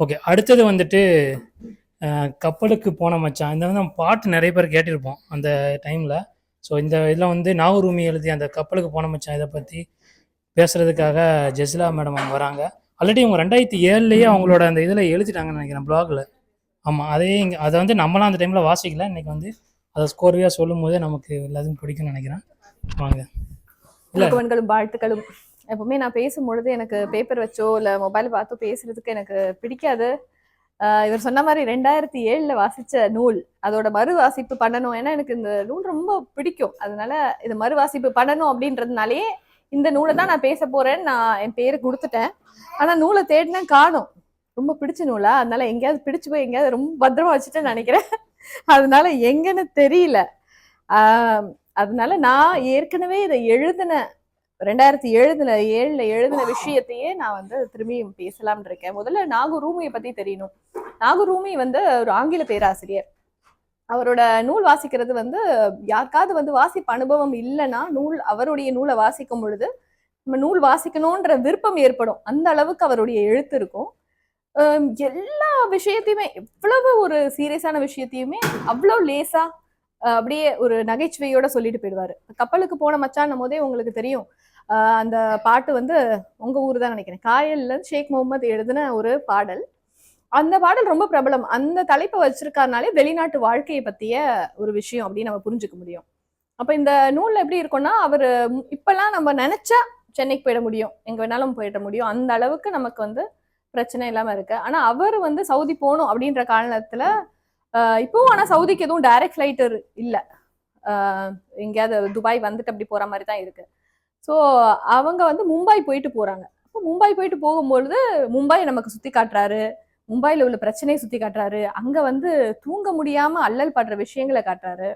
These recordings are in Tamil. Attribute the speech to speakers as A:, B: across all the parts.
A: ஓகே அடுத்தது வந்துட்டு கப்பலுக்கு போன மச்சான். இந்த வந்து நம்ம பாட்டு நிறைய பேர் கேட்டிருப்போம் அந்த டைமில். ஸோ இந்த இதில் வந்து நாகூர் எழுதி அந்த கப்பலுக்கு போன மச்சான் இதை பற்றி பேசுகிறதுக்காக ஜெஸ்லா மேடம் அவங்க வராங்க. ஆல்ரெடி அவங்க ரெண்டாயிரத்தி ஏழுலேயே அவங்களோட அந்த இதில் எழுதிட்டாங்கன்னு நினைக்கிறேன் பிளாகில் ஆமாம் அதே இங்கே அதை வந்து நம்மளாம் அந்த டைமில் வாசிக்கல. இன்னைக்கு வந்து அதை ஸ்கோர்வியாக சொல்லும் போதே நமக்கு எல்லாத்துக்கும் பிடிக்கும்னு நினைக்கிறேன். வாங்க.
B: வாழ்த்துக்களும். எப்பவுமே நான் பேசும்பொழுது எனக்கு பேப்பர் வச்சோ இல்லை மொபைல் பார்த்தோ பேசுறதுக்கு எனக்கு பிடிக்காது. இவர் சொன்ன மாதிரி ரெண்டாயிரத்தி ஏழுல வாசிச்ச நூல் அதோட மறு வாசிப்பு பண்ணணும். ஏன்னா எனக்கு இந்த நூல் ரொம்ப பிடிக்கும். அதனால இது மறு வாசிப்பு பண்ணணும் அப்படின்றதுனாலயே இந்த நூலை தான் நான் பேச போறேன்னு நான் என் பேரை கொடுத்துட்டேன். ஆனா நூலை தேடினா காணும். ரொம்ப பிடிச்ச நூலா? அதனால எங்கேயாவது பிடிச்சு போய் எங்கேயாவது ரொம்ப பத்திரமா வச்சுட்டேன்னு நினைக்கிறேன். அதனால எங்கன்னு தெரியல. அதனால நான் ஏற்கனவே இதை எழுதின ரெண்டாயிரத்தி எழுதுன ஏழுல எழுதின விஷயத்தையே நான் வந்து திரும்பியும் பேசலாம்னு இருக்கேன். முதல்ல நாகூர் ரூமியை பத்தி தெரியணும். நாகூர் ரூமி வந்து ஒரு ஆங்கில பேராசிரியர். அவரோட நூல் வாசிக்கிறது வந்து யாருக்காவது வந்து வாசிப்பு அனுபவம் இல்லைன்னா நூல் அவருடைய நூலை வாசிக்கும் பொழுது நம்ம நூல் வாசிக்கணுன்ற விருப்பம் ஏற்படும். அந்த அளவுக்கு அவருடைய எழுத்து இருக்கும். எல்லா விஷயத்தையுமே எவ்வளவு ஒரு சீரியஸான விஷயத்தையுமே அவ்வளோ லேசா அப்படியே ஒரு நகைச்சுவையோட சொல்லிட்டு போயிடுவாரு. கப்பலுக்கு போன மச்சான் போதே உங்களுக்கு தெரியும். அந்த பாட்டு வந்து உங்க ஊர் தான் நினைக்கிறேன். காயல்ல ஷேக் முகமது எழுதின ஒரு பாடல். அந்த பாடல் ரொம்ப பிரபலம். அந்த தலைப்பை வச்சிருக்காருனாலே வெளிநாட்டு வாழ்க்கையை பத்திய ஒரு விஷயம் அப்படின்னு நம்ம புரிஞ்சுக்க முடியும். அப்ப இந்த நூல்ல எப்படி இருக்கும்னா அவர் இப்பெல்லாம் நம்ம நினைச்சா சென்னைக்கு போயிட முடியும். எங்க வேணாலும் போயிட முடியும். அந்த அளவுக்கு நமக்கு வந்து பிரச்சனை இல்லாம இருக்கு. ஆனா அவர் வந்து சவுதி போகணும் அப்படின்ற காரணத்துல இப்போவும் ஆனா சவுதிக்கு எதுவும் டைரக்ட் ஃபிளைட் இல்ல. ஆஹ் எங்கேயாவது துபாய் வந்துட்டு அப்படி போற மாதிரி தான் இருக்கு. ஸோ அவங்க வந்து மும்பை போயிட்டு போறாங்க. அப்போ மும்பை போயிட்டு போகும்பொழுது மும்பை நமக்கு சுத்தி காட்டுறாரு. மும்பைல உள்ள பிரச்சனையை சுத்தி காட்டுறாரு. அங்க வந்து தூங்க முடியாம அல்லல் படுற விஷயங்களை காட்டுறாரு.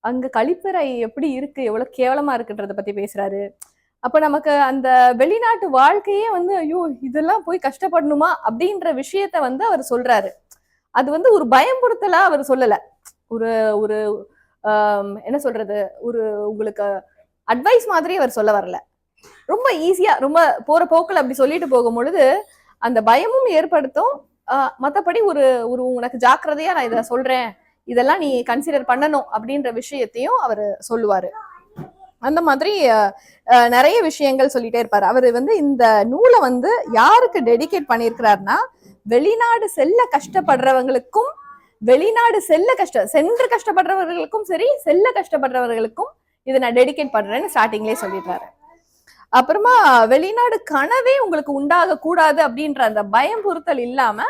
B: அங்க கழிப்பறை எப்படி இருக்கு? எவ்வளவு கேவலமா இருக்குன்றத பத்தி பேசுறாரு. அப்ப நமக்கு அந்த வெளிநாட்டு வாழ்க்கையே வந்து ஐயோ இதெல்லாம் போய் கஷ்டப்படணுமா? அப்படின்ற விஷயத்த வந்து அவர் சொல்றாரு. அது வந்து ஒரு பயம்புறுத்தலா அவர் சொல்லல. ஒரு ஒரு என்ன சொல்றது? ஒரு உங்களுக்கு அட்வைஸ் மாதிரி அவர் சொல்ல வரல. ரொம்ப ஈஸியா ரொம்ப போற போக்கில் அப்படி சொல்லிட்டு போகும் பொழுது அந்த பயமும் ஏற்படுத்தும். ஆஹ் மத்தபடி ஒரு ஒரு உனக்கு ஜாக்கிரதையா நான் இதை சொல்றேன். இதெல்லாம் நீ கன்சிடர் பண்ணணும் அப்படின்ற விஷயத்தையும் அவர் சொல்லுவாரு. அந்த மாதிரி அஹ், நிறைய விஷயங்கள் சொல்லிட்டே இருப்பாரு. அவர் வந்து இந்த நூலை வந்து யாருக்கு டெடிகேட் பண்ணியிருக்கிறாருன்னா வெளிநாடு செல்ல கஷ்டப்படுறவங்களுக்கும் வெளிநாடு செல்ல கஷ்டம் சென்று கஷ்டப்படுறவர்களுக்கும் சரி செல்ல கஷ்டப்படுறவர்களுக்கும் இதை நான் டெடிகேட் பண்றேன்னு ஸ்டார்டிங்லேயே சொல்லிடுறாரு. அப்புறமா வெளிநாடு கனவே உங்களுக்கு உண்டாக கூடாது அப்படின்ற அந்த பயம் பொருத்தல் இல்லாம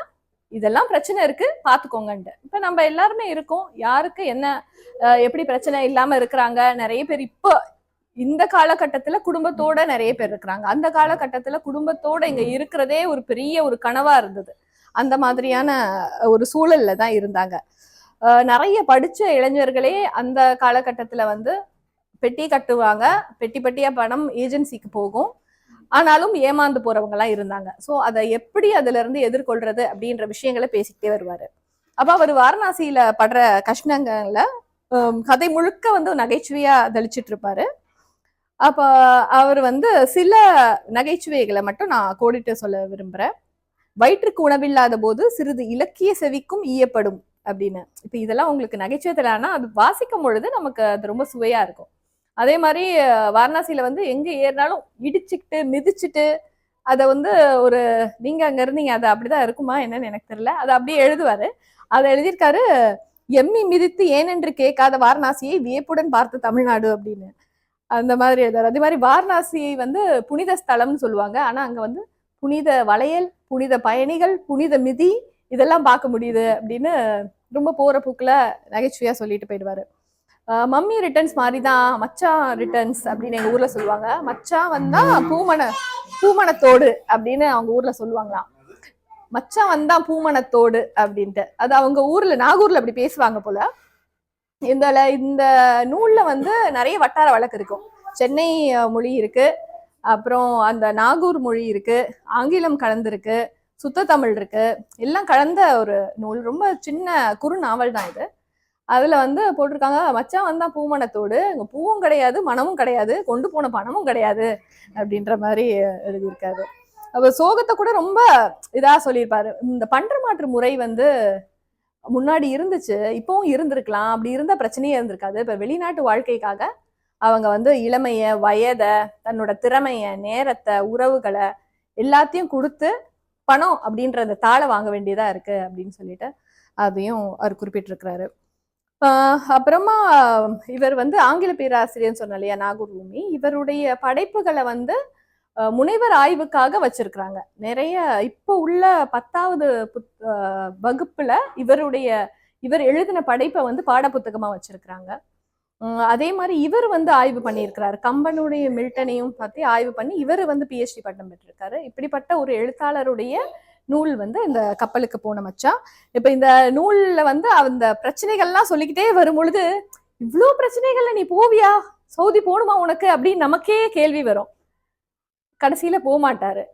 B: இதெல்லாம் பிரச்சனை இருக்கு பாத்துக்கோங்கன்ட்டு. இப்ப நம்ம எல்லாருமே இருக்கோம் யாருக்கு என்ன எப்படி பிரச்சனை இல்லாம இருக்கிறாங்க நிறைய பேர் இப்போ இந்த காலகட்டத்துல குடும்பத்தோட நிறைய பேர் இருக்கிறாங்க. அந்த காலகட்டத்துல குடும்பத்தோட இங்க இருக்கிறதே ஒரு பெரிய ஒரு கனவா இருந்தது. அந்த மாதிரியான ஒரு சூழல்ல தான் இருந்தாங்க. அஹ், நிறைய படிச்ச இளைஞர்களே அந்த காலகட்டத்துல வந்து பெட்டி கட்டுவாங்க. பெட்டி பெட்டியா பணம் ஏஜென்சிக்கு போகும். ஆனாலும் ஏமாந்து போறவங்க எல்லாம் இருந்தாங்க. சோ அதை எப்படி அதுல இருந்து எதிர்கொள்றது அப்படின்ற விஷயங்களை பேசிக்கிட்டே வருவாரு. அப்ப அவர் வாரணாசியில படுற கஷ்டங்கள்ல கதை முழுக்க வந்து நகைச்சுவையா தெளிச்சிட்டு இருப்பாரு. அப்போ அவர் வந்து சில நகைச்சுவைகளை மட்டும் நான் கோடிட்டு சொல்ல விரும்புகிறேன் வயிற்றுக்கு உணவில்லாத போது சிறிது இலக்கிய செவிக்கும் ஈயப்படும் அப்படின்னு. இப்போ இதெல்லாம் உங்களுக்கு நகைச்சுவை தெரியலனா அது வாசிக்கும் பொழுது நமக்கு அது ரொம்ப சுவையாக இருக்கும். அதே மாதிரி வாரணாசியில் வந்து எங்கே ஏறினாலும் இடிச்சுக்கிட்டு மிதிச்சுட்டு அதை வந்து ஒரு நீங்கள் அங்கே இருந்தீங்க அது அப்படிதான் இருக்குமா என்னன்னு எனக்கு தெரியல. அதை அப்படியே எழுதுவாரு. அதை எழுதியிருக்காரு எம்மி மிதித்து ஏனென்று கேட்காத வாரணாசியை வியப்புடன் பார்த்த தமிழ்நாடு அப்படின்னு. அந்த மாதிரி எழுதாரு அதே மாதிரி வாரணாசியை வந்து புனித ஸ்தலம்னு சொல்லுவாங்க. ஆனா அங்க வந்து புனித வளையல் புனித பயணிகள் புனித மிதி இதெல்லாம் பார்க்க முடியுது அப்படின்னு ரொம்ப போற போக்குல நகைச்சுவையா சொல்லிட்டு போயிடுவாரு. மம்மி ரிட்டர்ன்ஸ் மாதிரி தான் மச்சான் ரிட்டர்ன்ஸ் அப்படின்னு எங்க ஊர்ல சொல்லுவாங்க. மச்சான் வந்தா பூமண பூமணத்தோடு அப்படின்னு அவங்க ஊர்ல சொல்லுவாங்களாம். மச்சான் வந்தா பூமணத்தோடு அப்படின்ட்டு. அது அவங்க ஊர்ல நாகூர்ல அப்படி பேசுவாங்க போல. இந்த இந்த நூல்ல வந்து நிறைய வட்டார வழக்கு இருக்கும். சென்னை மொழி இருக்கு. அப்புறம் அந்த நாகூர் மொழி இருக்கு. ஆங்கிலம் கலந்துருக்கு. சுத்த தமிழ் இருக்கு. எல்லாம் கலந்த ஒரு நூல். ரொம்ப சின்ன குறு நாவல் தான் இது. அதுல வந்து போட்டிருக்காங்க மச்சான் வந்தா பூமணத்தோடு. இங்க பூவும் கிடையாது மனமும் கிடையாது. கொண்டு போன பணமும் கிடையாது. அப்படின்ற மாதிரி எழுதியிருக்காரு. அவர் சோகத்தை கூட ரொம்ப இதா சொல்லியிருப்பாரு. இந்த பண்ற மாற்று முறை வந்து முன்னாடி இருந்துச்சு இப்போவும் இருந்திருக்கலாம். அப்படி இருந்த பிரச்சனையே இருந்திருக்காது. இப்போ வெளிநாட்டு வாழ்க்கைக்காக அவங்க வந்து இளமைய வயதை தன்னோட திறமைய நேரத்தை உறவுகளை எல்லாத்தையும் கொடுத்து பணம் அப்படின்ற அந்த தாளை வாங்க வேண்டியதா இருக்கு அப்படின்னு சொல்லிட்டு அதையும் அவர் குறிப்பிட்டிருக்கிறாரு. அப்புறமா இவர் வந்து ஆங்கில பேராசிரியர்னு சொன்ன இல்லையா நாகூர் பூமி. இவருடைய படைப்புகளை வந்து முனைவர் ஆய்வுக்காக வச்சிருக்கிறாங்க. நிறைய இப்போ உள்ள பத்தாவது புத்- வகுப்புல இவருடைய இவர் எழுதின படைப்பை வந்து பாடப்புத்தகமா வச்சிருக்கிறாங்க. அதே மாதிரி இவர் வந்து ஆய்வு பண்ணியிருக்கிறாரு. கம்பனுடைய மில்டனையும் பற்றி ஆய்வு பண்ணி இவர் வந்து பிஹெச்டி பட்டம் பெற்றிருக்காரு. இப்படிப்பட்ட ஒரு எழுத்தாளருடைய நூல் வந்து இந்த கப்பலுக்கு போன மச்சான். இப்ப இந்த நூல்ல வந்து அந்த பிரச்சனைகள்லாம் சொல்லிக்கிட்டே வரும் பொழுது இவ்வளோ பிரச்சனைகள்ல நீ போவியா? சவுதி போகணுமா உனக்கு? அப்படின்னு நமக்கே கேள்வி வரும். கடைசியில போக மாட்டாரு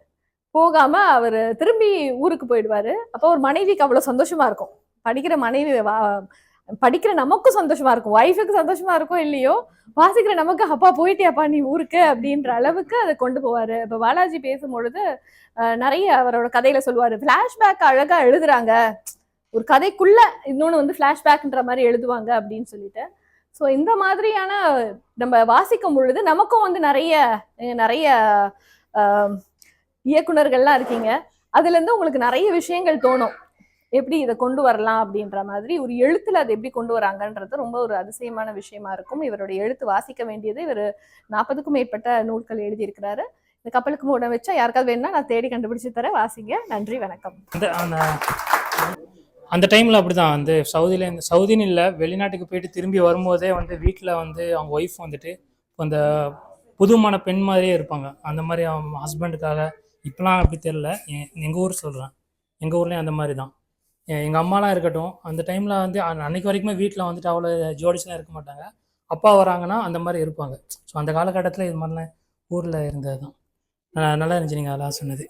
B: போகாம அவர் திரும்பி ஊருக்கு போயிடுவாரு. அப்போ ஒரு மனைவிக்கு அவ்வளோ சந்தோஷமா இருக்கும். படிக்கிற மனைவி வா- படிக்கிற நமக்கும் சந்தோஷமா இருக்கும். ஒய்ஃபுக்கு சந்தோஷமா இருக்கும் இல்லையோ வாசிக்கிற நமக்கு அப்பா போயிட்டியாப்பா நீ ஊருக்கு? அப்படின்ற அளவுக்கு அதை கொண்டு போவாரு. இப்போ பாலாஜி பேசும்பொழுது நிறைய அவரோட கதையில சொல்லுவாரு. ஃபிளாஷ்பேக் அழகா எழுதுறாங்க. ஒரு கதைக்குள்ள இன்னொன்று வந்து பிளாஷ்பேக்ன்ற மாதிரி எழுதுவாங்க அப்படின்னு சொல்லிட்டு. ஸோ இந்த மாதிரியான நம்ம வாசிக்கும் பொழுது நமக்கும் வந்து நிறைய நிறைய இயக்குனர்கள்லாம் இருக்கீங்க. அதுலேருந்து உங்களுக்கு நிறைய விஷயங்கள் தோணும். எப்படி இதை கொண்டு வரலாம் அப்படின்ற மாதிரி ஒரு எழுத்துல அதை எப்படி கொண்டு வராங்கன்றது ரொம்ப ஒரு அதிசயமான விஷயமா இருக்கும். இவருடைய எழுத்து வாசிக்க வேண்டியது இவர் நாற்பதுக்கும் மேற்பட்ட நூல்கள் எழுதியிருக்கிறாரு. இந்த கப்பலுக்கு மூட வச்சா யாருக்காவது வேணும்னா நான் தேடி கண்டுபிடிச்சு தரேன். வாசிங்க. நன்றி வணக்கம்.
A: அந்த டைமில் அப்படி தான் வந்து சவுதியிலேருந்து இந்த சவுதின்னு இல்லை வெளிநாட்டுக்கு போயிட்டு திரும்பி வரும்போதே வந்து வீட்டில் வந்து அவங்க ஒய்ஃப் வந்துட்டு அந்த புதுமான பெண் மாதிரியே இருப்பாங்க. அந்த மாதிரி அவங்க ஹஸ்பண்டுக்காக இப்போலாம் அப்படி தெரில எங்கள் ஊர் சொல்கிறேன் எங்கள் ஊர்லேயும் அந்த மாதிரி தான் எங்கள் அம்மாலாம் இருக்கட்டும் அந்த டைமில் வந்து அன்னைக்கு வரைக்குமே வீட்டில் வந்துட்டு அவ்வளோ ஜோடிஸ்லாம் இருக்க மாட்டாங்க. அப்பா வராங்கன்னா அந்த மாதிரி இருப்பாங்க. ஸோ அந்த காலகட்டத்தில் இது மாதிரிலாம் ஊரில் இருந்தது தான் நல்லா இருந்துச்சு நீங்கள் அதெல்லாம் சொன்னது.